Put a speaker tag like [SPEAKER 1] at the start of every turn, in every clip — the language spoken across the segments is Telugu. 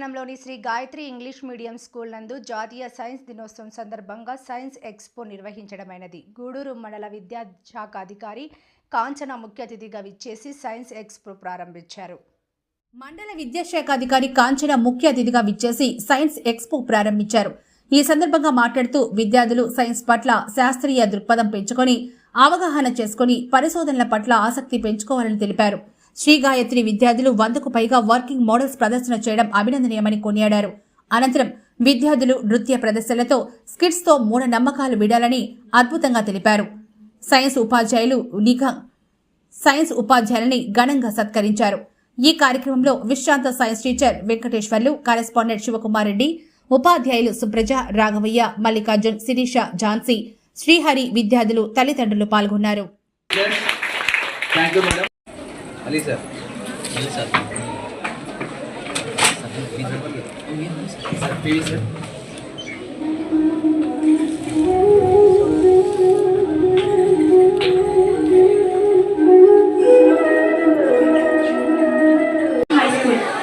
[SPEAKER 1] గూడూరు పట్టణంలోని Shri Gayatri English medium school నందు జాతీయ సైన్స్ దినోత్సవం సందర్భంగా సైన్స్ ఎక్స్పో నిర్వహించడమైనది. గూడూరు మండల విద్యాశాఖ అధికారి కాంచన ముఖ్య అతిథిగా విచ్చేసి సైన్స్ ఎక్స్పో ప్రారంభించారు.
[SPEAKER 2] మండల విద్యాశాఖ అధికారి కాంచన ముఖ్య అతిథిగా విచ్చేసి సైన్స్ ఎక్స్పో ప్రారంభించారు. ఈ సందర్భంగా మాట్లాడుతూ విద్యార్థులు సైన్స్ పట్ల శాస్త్రీయ దృక్పథం పెంచుకొని అవగాహన చేసుకుని పరిశోధనల పట్ల ఆసక్తి పెంచుకోవాలని తెలిపారు. శ్రీ గాయత్రి విద్యార్థులు వందకు పైగా వర్కింగ్ మోడల్స్ ప్రదర్శన చేయడం అభినందనీయమని కొనియాడారు. అనంతరం విద్యార్థులు నృత్య ప్రదర్శనలతో స్కిట్స్తో మూఢ నమ్మకాలు విడాలని అద్భుతంగా తెలిపారు. సైన్స్ ఉపాధ్యాయులు నిఘా సైన్స్ ఉపాధ్యాయులని ఘనంగా సత్కరించారు. ఈ కార్యక్రమంలో విశ్రాంత science teacher Venkateswarlu correspondent Sivakumar Reddy ఉపాధ్యాయులు సుప్రజ రాఘవయ్య మల్లికార్జున్ శిరీష ఝాన్సీ శ్రీహరి విద్యార్థులు తల్లిదండ్రులు పాల్గొన్నారు.
[SPEAKER 3] Ali
[SPEAKER 4] sir Ali
[SPEAKER 3] sir sir P
[SPEAKER 5] V sir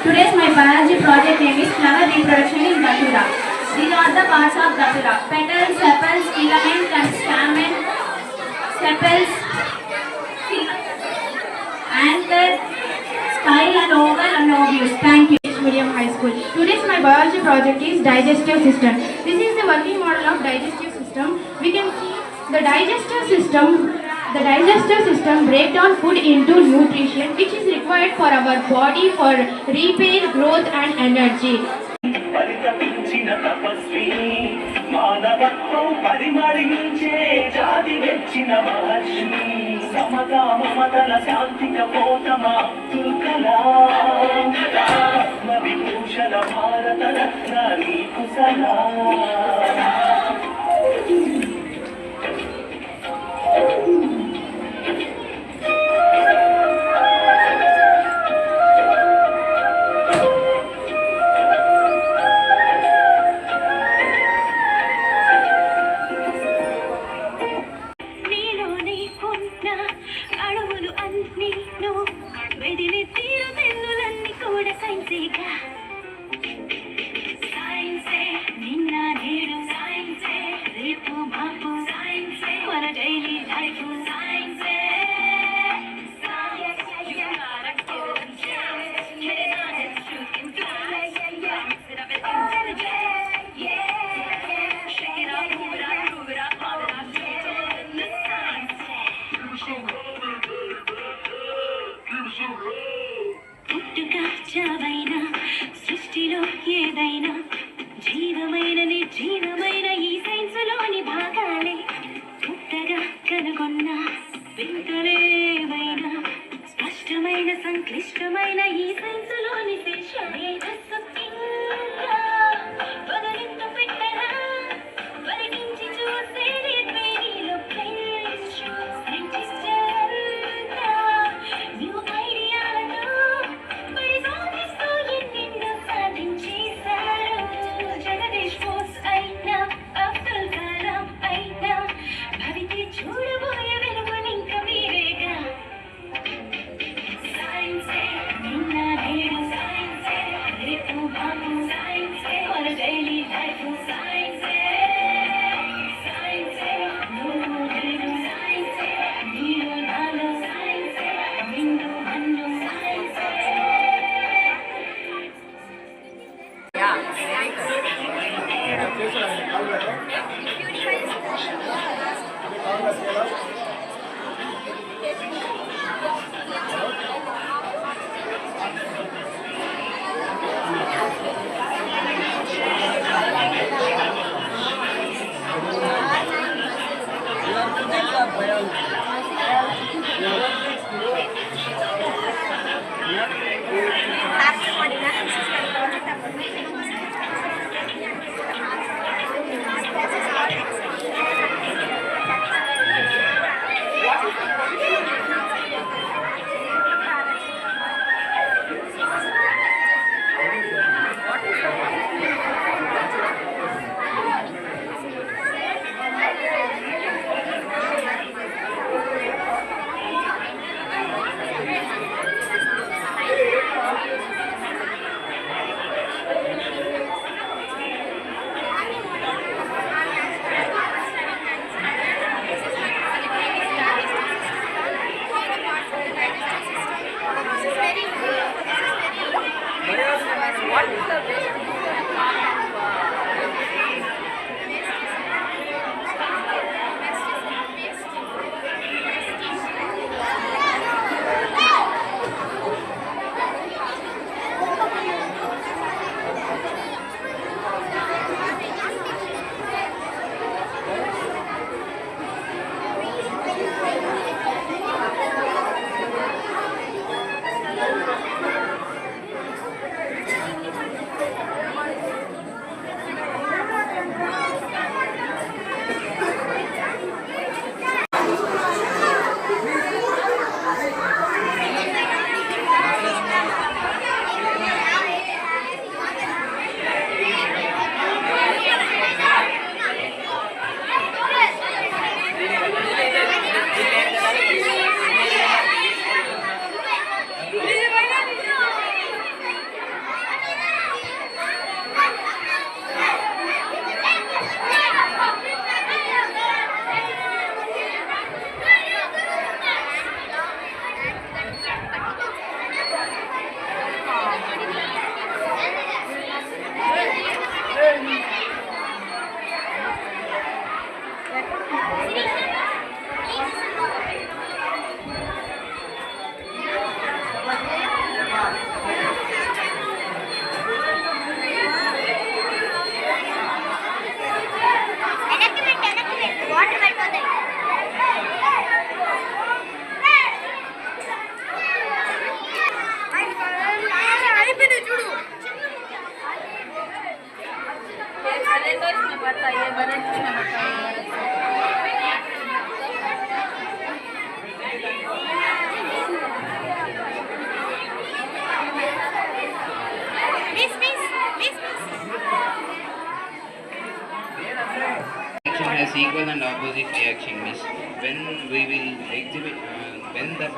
[SPEAKER 5] Today's my biology project name is flower reproduction in Datura. These are the parts of Datura. Petals, sepals, filament and stamen, sepals, style and oval and obvious. Thank you. Medium High School. Today's my biology project is digestive system. This is the working model of digestive system. We can see the digestive system. The digestive system break down food into nutrition which is required for our body for repair, growth and energy.
[SPEAKER 6] సమత్వం పరిమళించే జాతి వెచ్చిన మహర్షి. సమతా మమతల శాంతిక పోతమ అబ్దుల్ కలాం విభూషణ భారత రత్న నీకు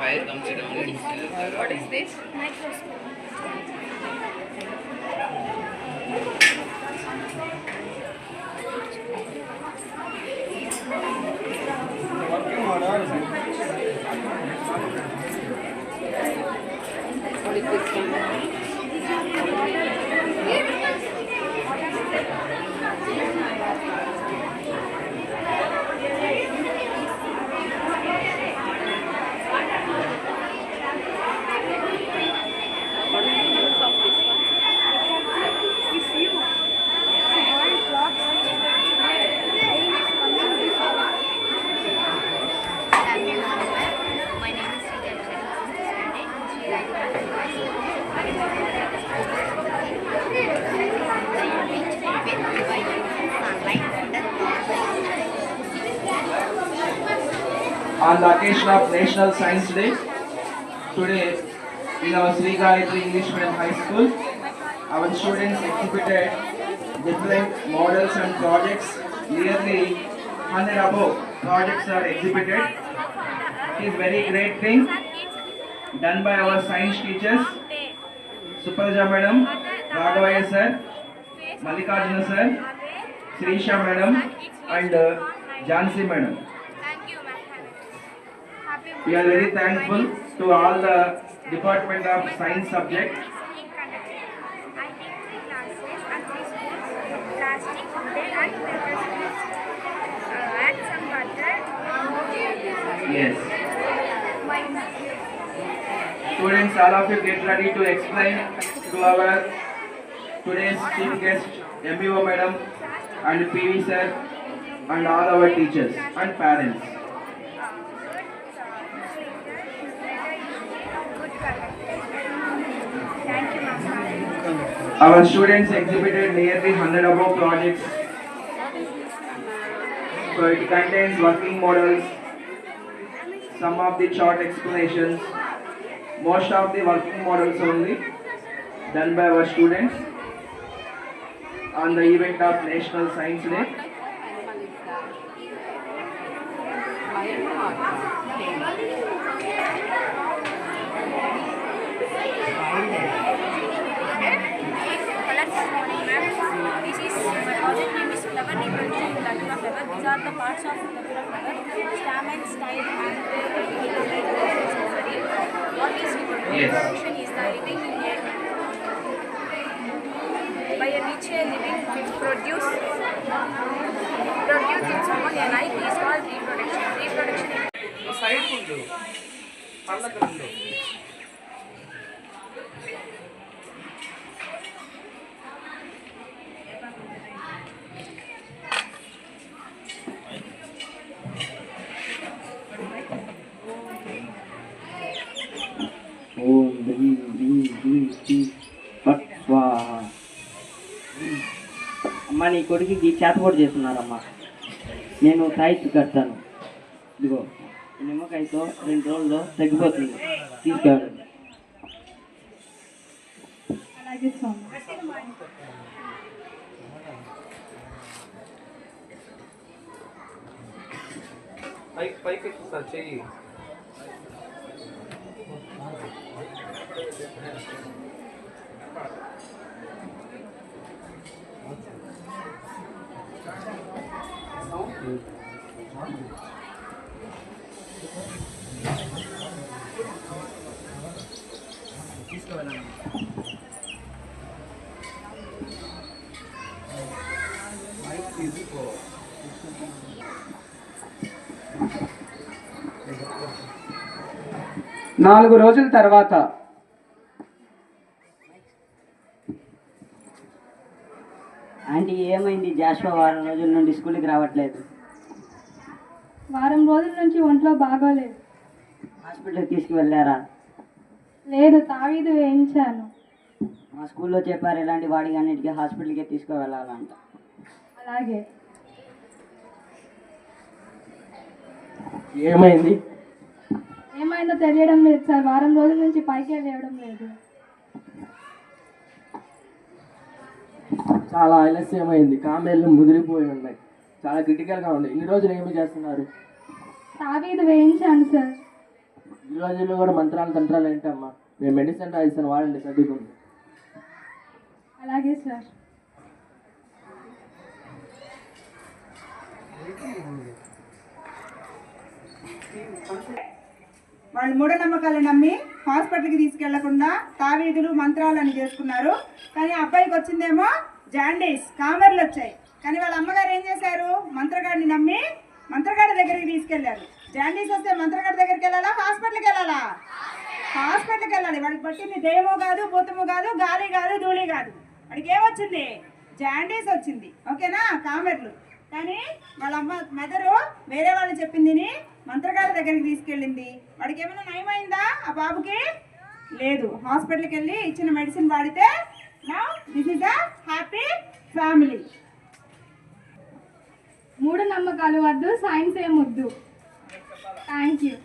[SPEAKER 4] fire comes down what is this?
[SPEAKER 7] My
[SPEAKER 3] On the occasion of National Science Day, today in our Sri Gayatri English Medium High School, our students exhibited different models and projects. Nearly 100 above projects are exhibited. It is very great thing done by our science teachers, Supraja madam, Raghavaya sir, Mallikarjuna sir, Srisha madam and uh, Jansi madam. We are very thankful to all the Department of Science subject. Yes. Students, all of you get ready to explain to our today's chief guest, MBO madam and PV sir and all our teachers and parents.
[SPEAKER 7] good color. Thank you, ma'am.
[SPEAKER 3] Our students exhibited nearly 100 above projects. So it contains working models, some of the short explanations, most of the working models only done by our students on the event of National Science Day.
[SPEAKER 7] Are the parts of Ladura flower. Stamen, style, and accessory. What is?
[SPEAKER 3] Yes.
[SPEAKER 7] Reproduction is the living in a by a which a living produce produce its own a life is called reproduction. Reproduction
[SPEAKER 8] నీ కొడుకుకి చేతబోటు చేస్తున్నారమ్మా. నేను తాయిత్తు కడతాను. ఇదిగో నిమ్మకాయతో రెండు రోజుల్లో తగ్గిపోతుంది. తీసుకెళ్ళండి
[SPEAKER 3] పైకి పైకి సార్ చెయ్యి.
[SPEAKER 9] నాలుగు రోజుల తర్వాత
[SPEAKER 8] ఆంటీ ఏమైంది? జాషువా వారం రోజుల నుండి స్కూల్కి రావట్లేదు.
[SPEAKER 10] వారం రోజుల నుంచి ఒంట్లో బాగోలేదు.
[SPEAKER 8] హాస్పిటల్కి తీసుకువెళ్ళారా?
[SPEAKER 10] లేదు తావీదు వేయించాను.
[SPEAKER 8] మా స్కూల్లో చెప్పారు ఇలాంటి వాడికి అన్నిటికీ హాస్పిటల్కి తీసుకువెళ్ళాలంట.
[SPEAKER 10] అలాగే.
[SPEAKER 9] ఏమైంది?
[SPEAKER 10] ఏమైందో తెలియడం లేదు సార్. వారం రోజుల నుంచి పైకే లేవడం లేదు.
[SPEAKER 9] చాలా ఆలస్యమైంది. కామెళ్ళు ముదిరిపోయి ఉన్నాయి.
[SPEAKER 3] చాలా క్రిటికల్గా ఉంది. ఇన్ని రోజులు ఏమి చేస్తున్నారు?
[SPEAKER 5] తావీదు వేయించాను సార్.
[SPEAKER 3] ఈ రోజుల్లో కూడా మంత్రాలు తంత్రాలు ఏంటమ్మా? మేము మెడిసిన్ రాయిస్తాను వాడండి తగ్గుతుంది
[SPEAKER 5] అలాగే సార్.
[SPEAKER 11] వాళ్ళు మూఢనమ్మకాలు నమ్మి హాస్పిటల్కి తీసుకెళ్ళకుండా తావీదులు మంత్రాలు అని చేసుకున్నారు. కానీ అబ్బాయికి వచ్చిందేమో జాండీస్ కామర్లు వచ్చాయి. కానీ వాళ్ళ అమ్మగారు ఏం చేశారు? మంత్రగాడిని నమ్మి మంత్రగాడి దగ్గరికి తీసుకెళ్ళారు జాండీస్ వస్తే మంత్రగాడి దగ్గరికి వెళ్ళాలా? హాస్పిటల్కి వెళ్ళాలా? హాస్పిటల్కి వెళ్ళాలి. వాడికి పట్టింది దెయ్యము కాదు భూతము కాదు గాలి కాదు ధూళి కాదు. వాడికి ఏమొచ్చింది జాండీస్ వచ్చింది. ఓకేనా? కామెర్లు. కానీ వాళ్ళ అమ్మ మదరు వేరే వాళ్ళు చెప్పింది మంత్రగారి దగ్గరికి తీసుకెళ్ళింది. వాడికి ఏమైనా నయమైందా ఆ బాబుకి? లేదు. హాస్పిటల్కి వెళ్ళి ఇచ్చిన మెడిసిన్ వాడితే నా దిస్ ఇస్ హ్యాపీ ఫ్యామిలీ
[SPEAKER 5] మూఢ నమ్మకాలు వద్దు సైన్స్ ఏమొద్దు థ్యాంక్ యూ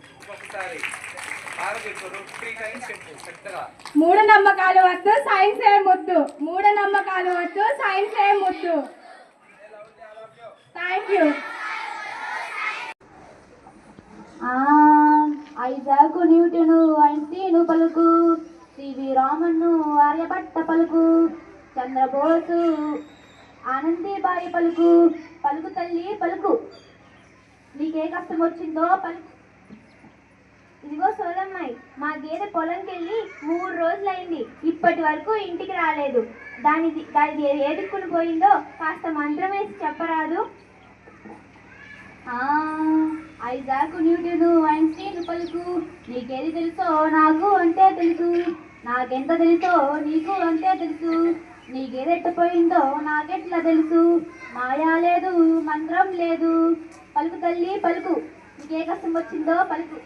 [SPEAKER 5] మూఢ నమ్మకాలు వద్దు సైన్స్ ఏమొద్దు మూఢ నమ్మకాలు వద్దు సైన్స్ ఏమొద్దు thank you
[SPEAKER 12] Isaac Newton Einstein పలుకు సివి రామన్ను ఆర్యభట్ట పలుకు చంద్రబోసు ఆనందీబాయి పలుకు పలుకు తల్లి పలుకు. నీకే కష్టం వచ్చిందో పలుకు ఇదిగో సోలమ్మాయి మా గేదె పొలంకి వెళ్ళి మూడు రోజులైంది ఇప్పటి వరకు ఇంటికి రాలేదు. దాని దాని ఏదుక్కుని పోయిందో కాస్త మంత్రం వేసి చెప్పరాదు. ఐజాక్ న్యూటను ఐన్స్టీన్ పలుకు. నీకేది తెలుసో నాకు అంతే తెలుసు. నాకెంత తెలుసో నీకు అంతే తెలుసు. నీకేదెట్టపోయిందో నాకెట్లా తెలుసు. మాయా లేదు మంత్రం లేదు. పలుకు తల్లి పలుకు. నీకే కష్టం వచ్చిందో పలుకు.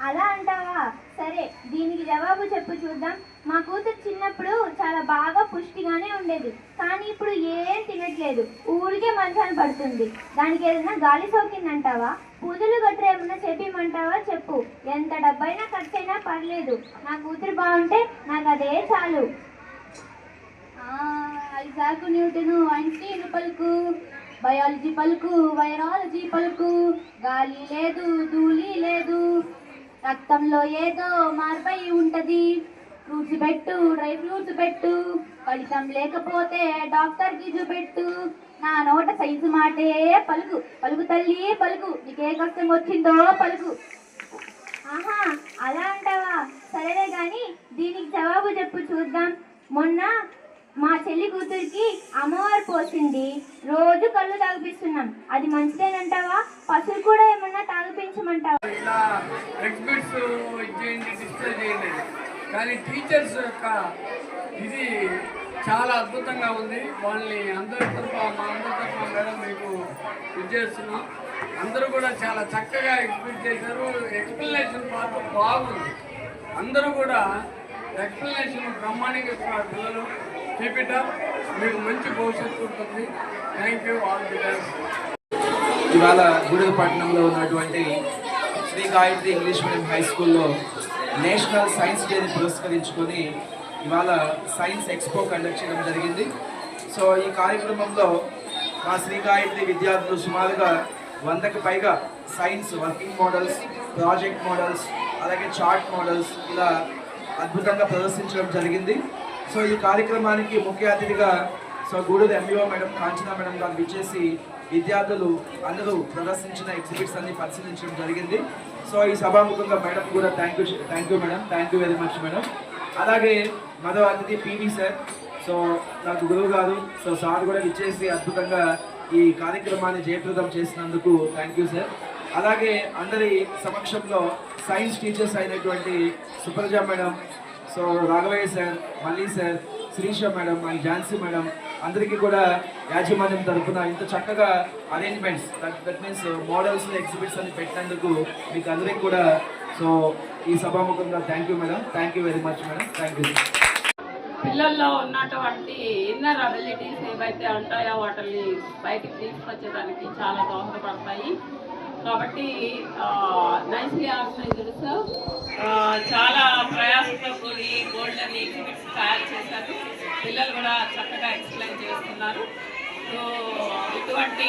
[SPEAKER 12] అలా అంటావా? సరే దీనికి జవాబు చెప్పు చూద్దాం. మా కూతురు చిన్నప్పుడు చాలా బాగా పుష్టిగానే ఉండేది. కానీ ఇప్పుడు ఏం తినట్లేదు. ఊరికే మంచాన పడుతుంది. దానికి ఏదైనా గాలి సోకిందంటావా? పూజలు గట్రా ఏమన్నా చెప్పిమంటావా చెప్పు. ఎంత డబ్బైనా ఖర్చు అయినా పర్లేదు. నా కూతురు బాగుంటే నాకు అదే చాలు. ఆ, ఐజాక్ న్యూటను ఐన్స్టీన్ పలుకు బయాలజీ పలుకు వైరాలజీ పలుకు గాలి లేదు ధూళి లేదు రక్తంలో ఏదో మార్పై ఉంటది. ఫ్రూట్స్ పెట్టు డ్రై ఫ్రూట్స్ పెట్టు ఫలితం లేకపోతే డాక్టర్కి చూపెట్టు. నా నోట సైజు మాటే పలుకు. పలుకు తల్లి పలుకు. నీకే కష్టం వచ్చిందో పలుకు. ఆహా అలా అంటావా? సరేలే కానీ దీనికి జవాబు చెప్పు చూద్దాం. మొన్న మా చెల్లి కూతురికి అమ్మవారు పోసింది. రోజు కళ్ళు తాగిపిస్తున్నాం. అది మంచిదేనంటావా? పశువులు కూడా ఏమన్నా తాగిపించమంటావా?
[SPEAKER 13] ఇలా చేయండి. కానీ టీచర్స్ యొక్క ఇది చాలా అద్భుతంగా ఉంది. వాళ్ళని అందరి తరఫు మా అందరి తరఫు మేడం మీకు ఇది చేస్తున్నాం అందరూ కూడా చాలా చక్కగా ఎక్స్ప్లెయిన్ చేశారు. ఎక్స్ప్లెనేషన్ పార్ట్ బాగుంది. అందరూ కూడా ఎక్స్ప్లెనేషన్ బ్రహ్మాండంగా ఇస్తున్నారు పిల్లలు. కీప్ మీకు మంచి భవిష్యత్తు ఉంటుంది. Thank you all the best
[SPEAKER 3] ఇవాళ గూడెపట్నంలో ఉన్నటువంటి Shri Gayatri English medium high స్కూల్లో నేషనల్ సైన్స్ డేని పురస్కరించుకొని ఇవాళ సైన్స్ ఎక్స్పో కండక్ట్ చేయడం జరిగింది. సో ఈ కార్యక్రమంలో మా శ్రీకాయంత్రి విద్యార్థులు సుమారుగా వందకు పైగా science working models project models అలాగే చార్ట్ మోడల్స్ ఇలా అద్భుతంగా ప్రదర్శించడం జరిగింది. సో ఈ కార్యక్రమానికి ముఖ్య అతిథిగా so Gudur MEO madam Kanchana madam గారు విచ్చేసి విద్యార్థులు అందరూ ప్రదర్శించిన ఎగ్జిబిట్స్ అన్ని పరిశీలించడం జరిగింది. సో ఈ సభాముఖంగా మేడం కూడా thank you thank you madam thank you very much madam అలాగే మరో అతిథి పివి సార్ సో నాకు గురువు గారు సో సార్ కూడా విచ్చేసి అద్భుతంగా ఈ కార్యక్రమాన్ని జయప్రదం చేసినందుకు థ్యాంక్ యూ సార్ అలాగే అందరి సమక్షంలో సైన్స్ టీచర్స్ అయినటువంటి Supraja madam so Raghavaiah sir Malli sir Srisha madam and Jhansi madam అందరికీ కూడా యాజమాన్యం తరఫున ఇంత చక్కగా arrangements that means models exhibits అని పెట్టినందుకు మీకు అందరికీ కూడా సో ఈ సభాముఖంగా thank you madam thank you very much madam thank you
[SPEAKER 14] పిల్లల్లో ఉన్నటువంటి ఇన్నర్ అబిలిటీస్ ఏవైతే ఉంటాయో వాటిని బయటికి తీసుకొచ్చేదానికి చాలా దోహదపడతాయి. కాబట్టి నైస్లీ ఆర్గనైజర్స్ చాలా గోల్డ్ అని ఎగ్జిబిట్స్ తయారు చేశారు. పిల్లలు కూడా చక్కగా ఎక్స్ప్లెయిన్ చేస్తున్నారు. సో ఇటువంటి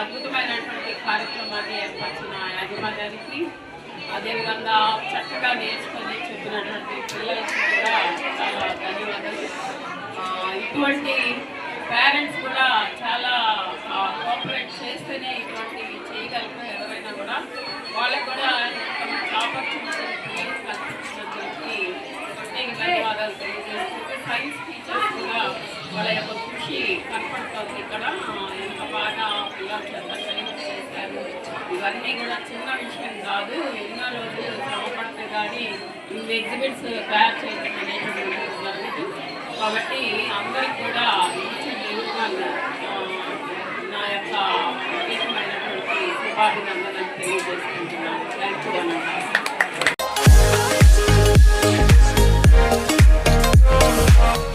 [SPEAKER 14] అద్భుతమైనటువంటి కార్యక్రమాన్ని ఏర్పరిచిన యాజమాన్యానికి అదేవిధంగా చక్కగా నేర్చుకొని చెప్పినటువంటి పిల్లలకి కూడా చాలా ధన్యవాదాలు. ఇటువంటి పేరెంట్స్ కూడా చాలా కోఆపరేట్ చేస్తేనే ఇటువంటివి చేయగలరు ఎవరైనా కూడా. వాళ్ళకు కూడా ఆపర్చునిటీ ధన్యవాదాలు సైన్స్ టీచర్స్ కూడా వాళ్ళ యొక్క కృషి కనపడుతుంది ఇక్కడ. ఎంత బాగా పిల్లలు చెత్త చేశారు. ఇవన్నీ కూడా చిన్న విషయం కాదు ఎన్నో రోజులు శ్రమ కానీ ఎగ్జిబిట్స్ తయారు చేయడం అనేది జరగదు కాబట్టి అందరికి కూడా మంచి జీవితాన్ని నా యొక్క ప్రత్యేకమైనటువంటి శుభాభినందనలు తెలియజేసుకుంటున్నాను. థ్యాంక్ యూ అన్నమాట